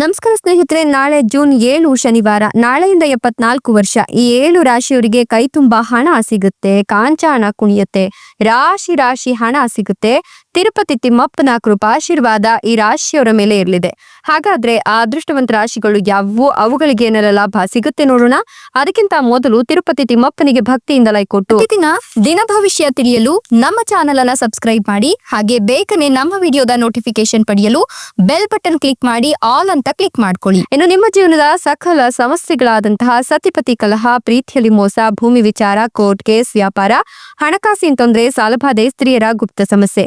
ನಮಸ್ಕಾರ ಸ್ನೇಹಿತರೆ, ನಾಳೆ ಜೂನ್ ಏಳು ಶನಿವಾರ, ನಾಳೆಯಿಂದ ಎಪ್ಪತ್ನಾಲ್ಕು ವರ್ಷ, ಈ ಏಳು ರಾಶಿಯವರಿಗೆ ಕೈ ತುಂಬಾ ಹಣ ಸಿಗುತ್ತೆ ಕಾಂಚಾಣ ಕುಣಿಯುತ್ತೆ, ರಾಶಿ ರಾಶಿ ಹಣ ಸಿಗುತ್ತೆ. ತಿರುಪತಿ ತಿಮ್ಮಪ್ಪನ ಕೃಪಾಶೀರ್ವಾದ ಈ ರಾಶಿಯವರ ಮೇಲೆ ಇರಲಿದೆ. ಹಾಗಾದ್ರೆ ಆ ಅದೃಷ್ಟವಂತ ರಾಶಿಗಳು ಯಾವುವು? ಅವುಗಳಿಗೆ ಏನೆಲ್ಲ ಲಾಭ ಸಿಗುತ್ತೆ ನೋಡೋಣ. ಅದಕ್ಕಿಂತ ಮೊದಲು ತಿರುಪತಿ ತಿಮ್ಮಪ್ಪನಿಗೆ ಭಕ್ತಿಯಿಂದ ಲೈಕ್ ಕೊಟ್ಟು ದಿನ ದಿನ ಭವಿಷ್ಯ ತಿಳಿಯಲು ನಮ್ಮ ಚಾನೆಲ್ ಅನ್ನ ಸಬ್ಸ್ಕ್ರೈಬ್ ಮಾಡಿ, ಹಾಗೆ ಬೇಗನೆ ನಮ್ಮ ವಿಡಿಯೋದ ನೋಟಿಫಿಕೇಶನ್ ಪಡೆಯಲು ಬೆಲ್ ಬಟನ್ ಕ್ಲಿಕ್ ಮಾಡಿ ಆಲ್ ಅಂತ ಕ್ಲಿಕ್ ಮಾಡ್ಕೊಳ್ಳಿ. ಇನ್ನು ನಿಮ್ಮ ಜೀವನದ ಸಕಲ ಸಮಸ್ಯೆಗಳಾದಂತಹ ಸತಿಪತಿ ಕಲಹ, ಪ್ರೀತಿಯಲ್ಲಿ ಮೋಸ, ಭೂಮಿ ವಿಚಾರ ಕೋರ್ಟ್ ಕೇಸ್ ವ್ಯಾಪಾರ, ಹಣಕಾಸಿನ ತೊಂದರೆ, ಸಾಲಬಾಧೆ, ಸ್ತ್ರೀಯರ ಗುಪ್ತ ಸಮಸ್ಯೆ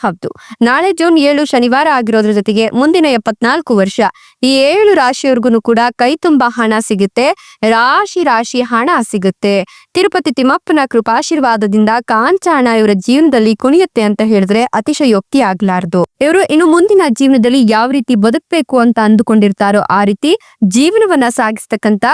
ಹೌದು. ನಾಳೆ ಜೂನ್ ಏಳು ಶನಿವಾರ ಆಗಿರೋದ್ರ ಜೊತೆಗೆ ಮುಂದಿನ ಎಪ್ಪತ್ನಾಲ್ಕು ವರ್ಷ ಈ ಏಳು ರಾಶಿಯವರೆಗೂ ಕೂಡ ಕೈ ತುಂಬಾ ಹಣ ಸಿಗುತ್ತೆ. ರಾಶಿ ರಾಶಿ ಹಣ ಸಿಗುತ್ತೆ. ತಿರುಪತಿ ತಿಮ್ಮಪ್ಪನ ಕೃಪಾಶೀರ್ವಾದದಿಂದ ಕಾಂಚಾಣ ಇವರ ಜೀವನದಲ್ಲಿ ಕುಣಿಯುತ್ತೆ ಅಂತ ಹೇಳಿದ್ರೆ ಅತಿಶಯೋಕ್ತಿ ಆಗ್ಲಾರ್ದು. ಇವರು ಇನ್ನು ಮುಂದಿನ ಜೀವನದಲ್ಲಿ ಯಾವ ರೀತಿ ಬದುಕಬೇಕು ಅಂತ ಅಂದುಕೊಂಡಿರ್ತಾರೋ ಆ ರೀತಿ ಜೀವನವನ್ನ ಸಾಗಿಸ್ತಕ್ಕಂತ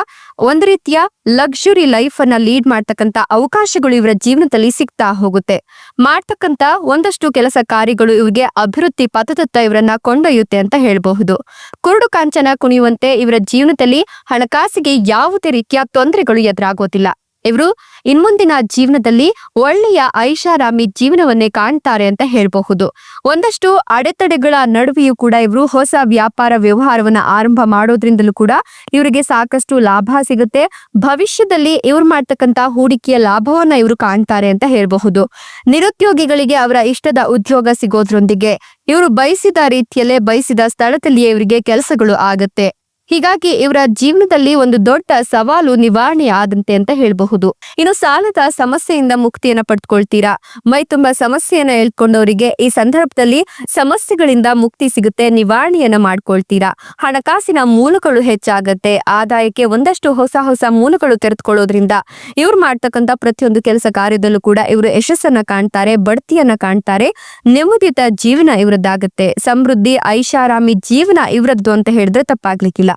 ಒಂದು ರೀತಿಯ ಲಕ್ಸುರಿ ಲೈಫ್ ಅನ್ನ ಲೀಡ್ ಮಾಡ್ತಕ್ಕಂತ ಅವಕಾಶಗಳು ಇವರ ಜೀವನದಲ್ಲಿ ಸಿಗ್ತಾ ಹೋಗುತ್ತೆ. ಮಾಡ್ತಕ್ಕಂತ ಒಂದಷ್ಟು ಕೆಲಸ ಕಾರ್ಯಗಳು ಇವರಿಗೆ ಅಭಿವೃದ್ಧಿ ಪಥದತ್ತ ಇವರನ್ನ ಕೊಂಡೊಯ್ಯುತ್ತೆ ಅಂತ ಹೇಳಬಹುದು. ಕುರುಡು ಕಾಂಚನ ಕುಣಿಯುವಂತೆ ಇವರ ಜೀವನದಲ್ಲಿ ಹಣಕಾಸಿಗೆ ಯಾವುದೇ ರೀತಿಯ ತೊಂದರೆಗಳು ಎದುರಾಗೋದಿಲ್ಲ. ಇವರು ಇನ್ಮುಂದಿನ ಜೀವನದಲ್ಲಿ ಒಳ್ಳೆಯ ಐಷಾರಾಮಿ ಜೀವನವನ್ನೇ ಕಾಣ್ತಾರೆ ಅಂತ ಹೇಳಬಹುದು. ಒಂದಷ್ಟು ಅಡೆತಡೆಗಳ ನಡುವೆಯೂ ಕೂಡ ಇವರು ಹೊಸ ವ್ಯಾಪಾರ ವ್ಯವಹಾರವನ್ನ ಆರಂಭ ಮಾಡೋದ್ರಿಂದಲೂ ಕೂಡ ಇವರಿಗೆ ಸಾಕಷ್ಟು ಲಾಭ ಸಿಗುತ್ತೆ. ಭವಿಷ್ಯದಲ್ಲಿ ಇವ್ರು ಮಾಡ್ತಕ್ಕಂತ ಹೂಡಿಕೆಯ ಲಾಭವನ್ನ ಇವರು ಕಾಣ್ತಾರೆ ಅಂತ ಹೇಳಬಹುದು. ನಿರುದ್ಯೋಗಿಗಳಿಗೆ ಅವರ ಇಷ್ಟದ ಉದ್ಯೋಗ ಸಿಗೋದ್ರೊಂದಿಗೆ ಇವರು ಬಯಸಿದ ರೀತಿಯಲ್ಲೇ ಬಯಸಿದ ಸ್ಥಳದಲ್ಲಿಯೇ ಇವರಿಗೆ ಕೆಲಸಗಳು ಆಗತ್ತೆ. ಹೀಗಾಗಿ ಇವರ ಜೀವನದಲ್ಲಿ ಒಂದು ದೊಡ್ಡ ಸವಾಲು ನಿವಾರಣೆ ಆದಂತೆ ಅಂತ ಹೇಳಬಹುದು. ಇನ್ನು ಸಾಲದ ಸಮಸ್ಯೆಯಿಂದ ಮುಕ್ತಿಯನ್ನ ಪಡ್ಕೊಳ್ತೀರಾ? ಮೈ ತುಂಬಾ ಸಮಸ್ಯೆಯನ್ನ ಹೇಳ್ಕೊಂಡವರಿಗೆ ಈ ಸಂದರ್ಭದಲ್ಲಿ ಸಮಸ್ಯೆಗಳಿಂದ ಮುಕ್ತಿ ಸಿಗುತ್ತೆ, ನಿವಾರಣೆಯನ್ನ ಮಾಡ್ಕೊಳ್ತೀರಾ? ಹಣಕಾಸಿನ ಮೂಲಗಳು ಹೆಚ್ಚಾಗತ್ತೆ, ಆದಾಯಕ್ಕೆ ಒಂದಷ್ಟು ಹೊಸ ಹೊಸ ಮೂಲಗಳು ತೆರೆದುಕೊಳ್ಳೋದ್ರಿಂದ ಇವ್ರು ಮಾಡ್ತಕ್ಕಂಥ ಪ್ರತಿಯೊಂದು ಕೆಲಸ ಕಾರ್ಯದಲ್ಲೂ ಕೂಡ ಇವರು ಯಶಸ್ಸನ್ನ ಕಾಣ್ತಾರೆ, ಬಡ್ತಿಯನ್ನ ಕಾಣ್ತಾರೆ ನೆಮ್ಮದಿತ ಜೀವನ ಇವರದ್ದಾಗತ್ತೆ. ಸಮೃದ್ಧಿ, ಐಷಾರಾಮಿ ಜೀವನ ಇವರದ್ದು ಅಂತ ಹೇಳಿದ್ರೆ ತಪ್ಪಾಗ್ಲಿಕ್ಕಿಲ್ಲ.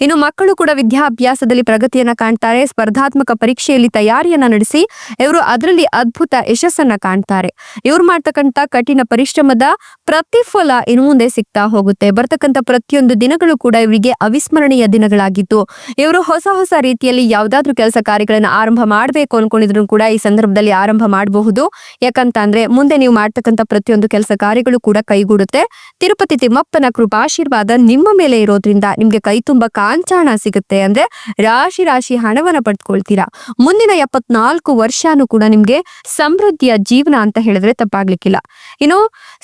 ಇನ್ನು ಮಕ್ಕಳು ಕೂಡ ವಿದ್ಯಾಭ್ಯಾಸದಲ್ಲಿ ಪ್ರಗತಿಯನ್ನ ಕಾಣ್ತಾರೆ, ಸ್ಪರ್ಧಾತ್ಮಕ ಪರೀಕ್ಷೆಯಲ್ಲಿ ತಯಾರಿಯನ್ನ ನಡೆಸಿ ಇವರು ಅದರಲ್ಲಿ ಅದ್ಭುತ ಯಶಸ್ಸನ್ನ ಕಾಣ್ತಾರೆ. ಇವ್ರು ಮಾಡ್ತಕ್ಕಂತ ಕಠಿಣ ಪರಿಶ್ರಮದ ಪ್ರತಿಫಲ ಇನ್ನು ಮುಂದೆ ಸಿಗ್ತಾ ಹೋಗುತ್ತೆ. ಬರ್ತಕ್ಕಂತ ಪ್ರತಿಯೊಂದು ದಿನಗಳು ಕೂಡ ಇವರಿಗೆ ಅವಿಸ್ಮರಣೀಯ ದಿನಗಳಾಗಿತ್ತು ಇವರು ಹೊಸ ಹೊಸ ರೀತಿಯಲ್ಲಿ ಯಾವ್ದಾದ್ರು ಕೆಲಸ ಕಾರ್ಯಗಳನ್ನ ಆರಂಭ ಮಾಡಬೇಕು ಅನ್ಕೊಂಡಿದ್ರು ಕೂಡ ಈ ಸಂದರ್ಭದಲ್ಲಿ ಆರಂಭ ಮಾಡಬಹುದು. ಯಾಕಂತ ಅಂದ್ರೆ ಮುಂದೆ ನೀವು ಮಾಡ್ತಕ್ಕಂತ ಪ್ರತಿಯೊಂದು ಕೆಲಸ ಕಾರ್ಯಗಳು ಕೂಡ ಕೈಗೂಡುತ್ತೆ. ತಿರುಪತಿ ತಿಮ್ಮಪ್ಪನ ಕೃಪಾಶೀರ್ವಾದ ನಿಮ್ಮ ಮೇಲೆ ಇರೋದ್ರಿಂದ ನಿಮ್ಗೆ ಕೈ ತುಂಬಾ ಕಾಂಚಾಣ ಸಿಗುತ್ತೆ ಅಂದ್ರೆ ರಾಶಿ ರಾಶಿ ಹಣವನ್ನ ಪಡ್ಕೊಳ್ತೀರಾ. ಮುಂದಿನ ಎಪ್ಪತ್ನಾಲ್ಕು ವರ್ಷನೂ ಕೂಡ ನಿಮ್ಗೆ ಸಮೃದ್ಧಿಯ ಜೀವನ ಅಂತ ಹೇಳಿದ್ರೆ ತಪ್ಪಾಗ್ಲಿಕ್ಕಿಲ್ಲ. ಇನ್ನು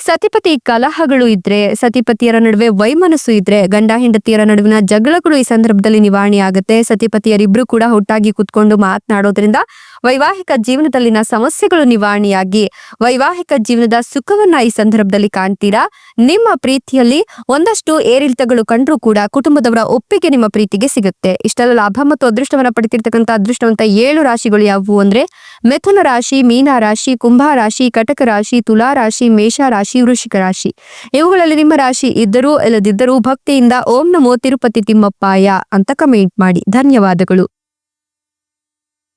ಸತಿಪತಿ ಕಲಹಗಳು ಇದ್ರೆ, ಸತಿಪತಿಯರ ನಡುವೆ ವೈಮನಸ್ಸು ಇದ್ರೆ, ಗಂಡ ಹೆಂಡತಿಯರ ನಡುವಿನ ಜಗಳಗಳು ಈ ಸಂದರ್ಭದಲ್ಲಿ ನಿವಾರಣೆ ಆಗುತ್ತೆ ಸತಿಪತಿಯರಿಬ್ರು ಕೂಡ ಒಟ್ಟಾಗಿ ಕುತ್ಕೊಂಡು ಮಾತನಾಡೋದ್ರಿಂದ ವೈವಾಹಿಕ ಜೀವನದಲ್ಲಿನ ಸಮಸ್ಯೆಗಳು ನಿವಾರಣೆಯಾಗಿ ವೈವಾಹಿಕ ಜೀವನದ ಸುಖವನ್ನ ಈ ಸಂದರ್ಭದಲ್ಲಿ ಕಾಣ್ತೀರಾ? ನಿಮ್ಮ ಪ್ರೀತಿಯಲ್ಲಿ ಒಂದಷ್ಟು ಏರಿಳಿತಗಳು ಕಂಡರೂ ಕೂಡ ಕುಟುಂಬದವರ ಒಪ್ಪಿಗೆ ನಿಮ್ಮ ಪ್ರೀತಿಗೆ ಸಿಗುತ್ತೆ. ಇಷ್ಟೆಲ್ಲ ಲಾಭ ಮತ್ತು ಅದೃಷ್ಟವನ್ನ ಪಡೆದಿರ್ತಕ್ಕಂಥ ಅದೃಷ್ಟವಂತ ಏಳು ರಾಶಿಗಳು ಯಾವುವು ಅಂದ್ರೆ ಮಿಥುನ ರಾಶಿ, ಮೀನ ರಾಶಿ, ಕುಂಭ ರಾಶಿ, ಕಟಕ ರಾಶಿ, ತುಲಾ ರಾಶಿ, ಮೇಷ ರಾಶಿ ವೃಷಿಕ ರಾಶಿ. ಇವುಗಳಲ್ಲಿ ನಿಮ್ಮ ರಾಶಿ ಇದ್ದರೂ ಇಲ್ಲದಿದ್ದರೂ ಭಕ್ತಿಯಿಂದ ಓಂ ನಮೋ ತಿರುಪತಿ ತಿಮ್ಮಪ್ಪಾಯ ಅಂತ ಕಮೆಂಟ್ ಮಾಡಿ. ಧನ್ಯವಾದಗಳು.